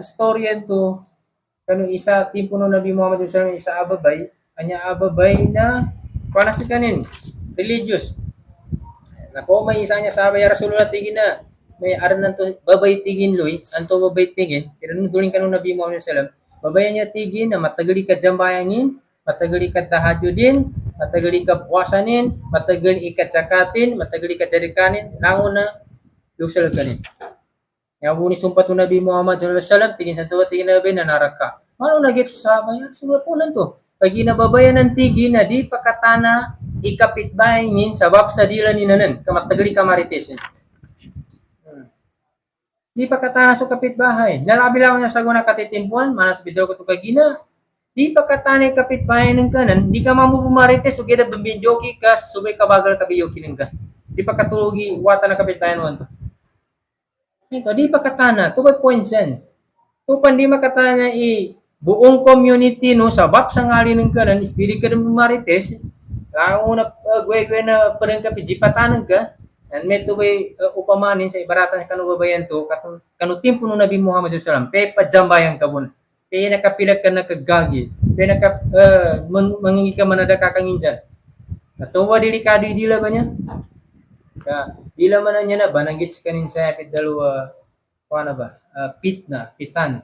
Storyan to kanu isa timpo no Nabi Muhammad wasallam isa ababay anya ababay na kuana sa kanin religious. Nako may isa niya sabi ya Rasulullah tigin na. May aran nanto babay tigin loy. Anto babay tigin. Kinanong duling kanu Nabi Muhammad wasallam. Babay niya tigin na. Matagali ka jambayangin matagali ka tahajudin. Matagali ka puasanin matagali ka cakatin matagali ka jarikanin nangon na lusal kanin sumpah tu Nabi Muhammad SAW, tingin sa tuwa, tingin na na naraka. Ano nagip sa sahabat ya? Surat po lang to. Pagi nababayan ng tigi di pakatana ikapit bayangin sabab sa dila ni nanan. Kamatagali kamarites. Hmm. Di pakatana sa kapit bahay. Nalabi lang niya sa guna katitimpuan, manas bidyo ko to kagina. Di pakatana kapit bahay ng kanan, di ka mamu bumarites, so gida bambinjoki ka, subay kabagal kabiyoki ng ka. Di pakatulugi, wata na kapit bahay mo to. Ito, di pa katana. Tubag points yan. Tupan di makatana i buong community no sabab sa ngali ng kanan is dili ka marites. Lang una uh, gwe na parang ka pijipatanan ka. And may tubay uh, upamanin sa ibaratan kanu babayan to kanu kanu timpo no Nabi Muhammad sallallahu pe pajambayan ka bun. Pe nakapilag ka na kagagi. Pe naka uh, mangingi ka manada kakanginjan. Natuwa delikado dila ba niya? Ka, dila man na niya na bananggit sa kanin sa epid dalawa, kuha na ba? Ah, pit na, pitan.